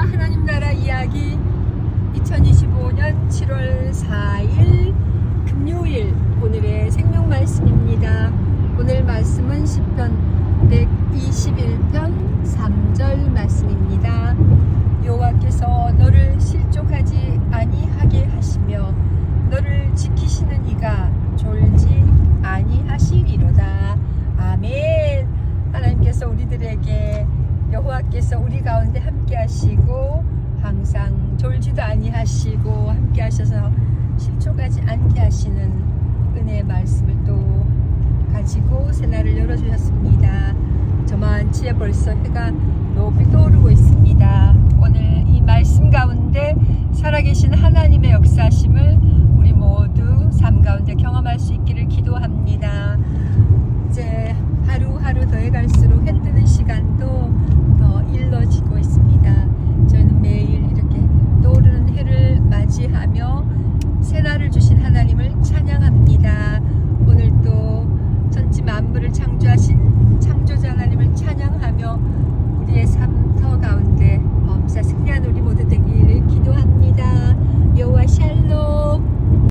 하나님 나라 이야기 2025년 7월 4일 금요일 오늘의 생명 말씀입니다. 오늘 말씀은 10편 121편 3절 말씀입니다. 여호와께서 너를 실족하지 아니하게 하시며 너를 지키시는 이가 졸지 아니하시리로다. 아멘. 하나님께서 우리들에게 여호와께서 우리 가운데 함께 하시고 항상 졸지도 아니하시고 함께 하셔서 실족하지 않게 하시는 은혜의 말씀을 또 가지고 새날을 열어주셨습니다. 저만치에 벌써 해가 높이 떠오르고 있습니다. 오늘 이 말씀 가운데 살아계신 하나님의 역사심을 우리 모두 삶 가운데 경험할 수 있기를 기도합니다. 이제 하루하루 더해갈수록 해 뜨는 시간 맞이하며 새날을 주신 하나님을 찬양합니다. 오늘도 천지 만물을 창조하신